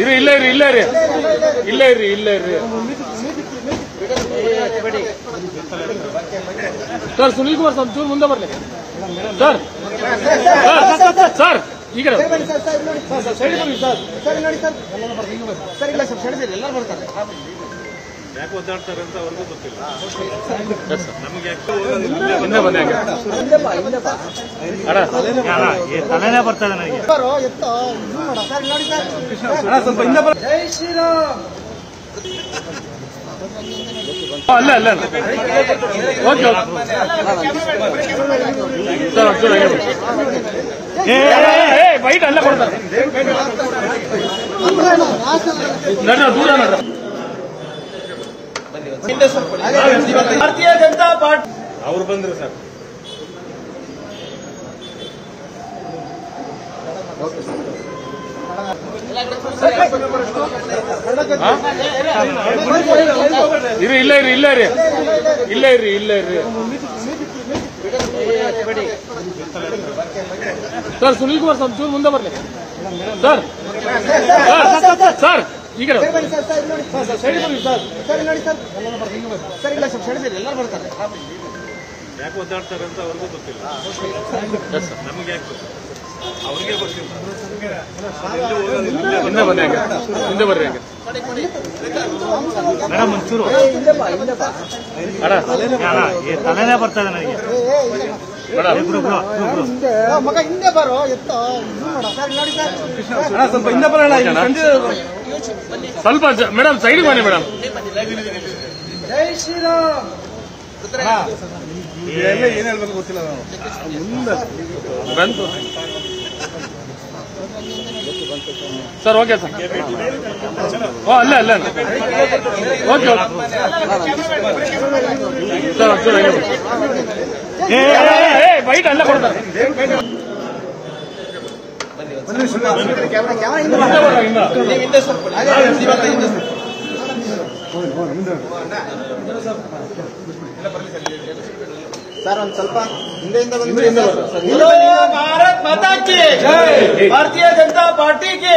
ಇರಿ ಇಲ್ಲೇ ಇರಿ ಇಲ್ಲೇ ಇರಿ ಇಲ್ಲೇ ಇರಿ ಇಲ್ಲೇ ಸರ್ ಸುನೀಲ್ ಕುಮಾರ್ ಸರ್ ಚೂರು ಮುಂದೆ ಬರ್ಲಿ ಸರ್ ಸರ್, ಸರ್ ಈ ಕಡೆ ಸೈಡ್ ಎಲ್ಲರೂ ಸರ್ ಯಾಕೆ ಒದ್ದಾಡ್ತಾರೆ ಅಂತ ಅವ್ರಿಗೂ ಗೊತ್ತಿಲ್ಲ. Yes sir. ನಮ್ಗೆ ಯಾಕೆ ಹಿಂದೆ ಬನ್ನಿ ಹಂಗೆ. ಅಣ್ಣ ತಲೆನೇ ಬರ್ತದೆ ನನಗೆ. ಹಾ, ಅಲ್ಲೇ ಅಲ್ಲ ಓಕೆ ಸರ್ ಬೈಟ್ ಅಲ್ಲೇ ಕೊಡ್ತಾರೆ. ನಡ್ರಿ, ದೂರ ನಡ್ರಿ. ಭಾರತೀಯ ಜನತಾ ಪಾರ್ಟಿ ಅವ್ರು ಬಂದ್ರು ಸರ್? ಇರಿ ಇಲ್ಲ ಇರಿ ಇಲ್ಲ ರೀ ಇಲ್ಲ ಇರಿ ಇಲ್ಲ ಇರಿ. ಸರ್ ಸುನೀಲ್ ಕುಮಾರ್ ಸರ್ ಚೂರು ಮುಂದೆ ಬರ್ಲಿ. ಸರ್ ಸರ್, ಸರ್ ಈ ಸರ್ ಸೈಡ್ ಬನ್ನಿ ಸರ್ ಡೆದಿರೆ ಎಲ್ಲರೂ ಬರ್ತಾರೆ. ಯಾಕೆ ಒದ್ದಾಡ್ತಾರೆ ಅಂತ ಅವ್ರಿಗೂ ಗೊತ್ತಿಲ್ಲ. ಸರ್. ನಮ್ಗೆ ಯಾಕೆ? ಅವ್ರಿಗೆ ಗೊತ್ತಿಲ್ಲ. ಹಿಂದೆ ಬನ್ನಿ ಹಂಗೆ. ಹಿಂದೆ ಬರ್ರಿ ಹಂಗೆ. ಮೇಡಮ್ ಒಂಚೂರು. ತಲೆನೇ ತಲೆನೇ ಬರ್ತದೆ ನನಗೆ. ಮಗ ಹಿಂದೆ ಬರೋ ಎತ್ತ. ಸರ್ ನೋಡಿ ಸರ್. ಸ್ವಲ್ಪ ಹಿಂದೆ ಬರೋಣ ಸ್ವಲ್ಪ ಮೇಡಮ್ ಸೈಡ್ ಬನ್ನಿ ಮೇಡಮ್ ಜೈ ಶ್ರೀರಾಮ್ ಏನ್ ಹೇಳ್ಬೇಕು ಗೊತ್ತಿಲ್ಲ ನಾವು ಬಂತು ಸರ್ ಓಕೆ ಸರ್ ಓ ಅಲ್ಲ ಅಲ್ಲ ಓಕೆ ಓಕೆ ಸರ್ ಒಂಚೂರು ಬೈಟ್ ಅಲ್ಲ ಕೊಡ್ತಾರೆ. ಸರ್ ಒಂದ್ ಸ್ವಲ್ಪ ಹಿಂದೆಯಿಂದ. ಭಾರತ್ ಮಾತಾ ಕಿ ಭಾರತೀಯ ಜನತಾ ಪಾರ್ಟಿ ಕಿ